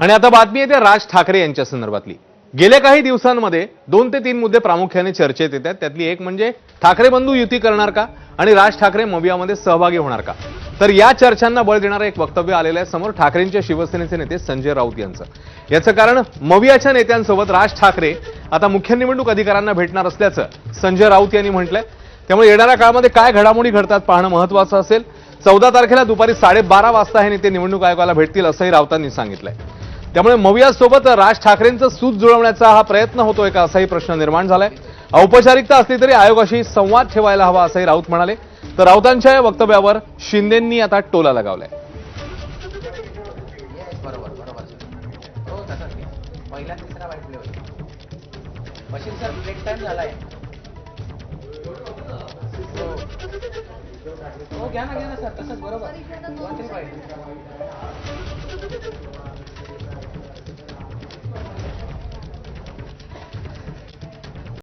आणि आता बातमी येते राज ठाकरे यांच्या संदर्भातली. गेल्या काही दिवसांमध्ये दोन ते तीन मुद्दे प्रामुख्याने चर्चेत येतात. त्यातली एक म्हणजे ठाकरे बंधू युती करणार का? आणि राज ठाकरे मवियामध्ये सहभागी होणार का? तर या चर्चांना बळ देणारं एक वक्तव्य आलेलं आहे समोर ठाकरेंच्या शिवसेनेचे नेते संजय राऊत यांचं. याचं कारण मवियाच्या नेत्यांसोबत राज ठाकरे आता मुख्य निवडणूक अधिकाऱ्यांना भेटणार असल्याचं संजय राऊत यांनी म्हटलंय. त्यामुळे येणाऱ्या काळामध्ये काय घडामोडी घडतात पाहणं महत्वाचं असेल. चौदा तारखेला दुपारी साडेबारा वाजता हे नेते निवडणूक आयोगाला भेटतील असंही राऊतांनी सांगितलंय. त्यामुळे मवियासोबत राज ठाकरेंचं सूत जुळवण्याचा हा प्रयत्न होतोय का असाही प्रश्न निर्माण झालाय औपचारिकता असली तरी आयोगाशी संवाद ठेवायला हवा असंही राऊत म्हणाले तर राऊतांच्या या वक्तव्यावर शिंदेंनी आता टोला लगावलाय घ्या ना घ्या ना सर तसंच बरोबर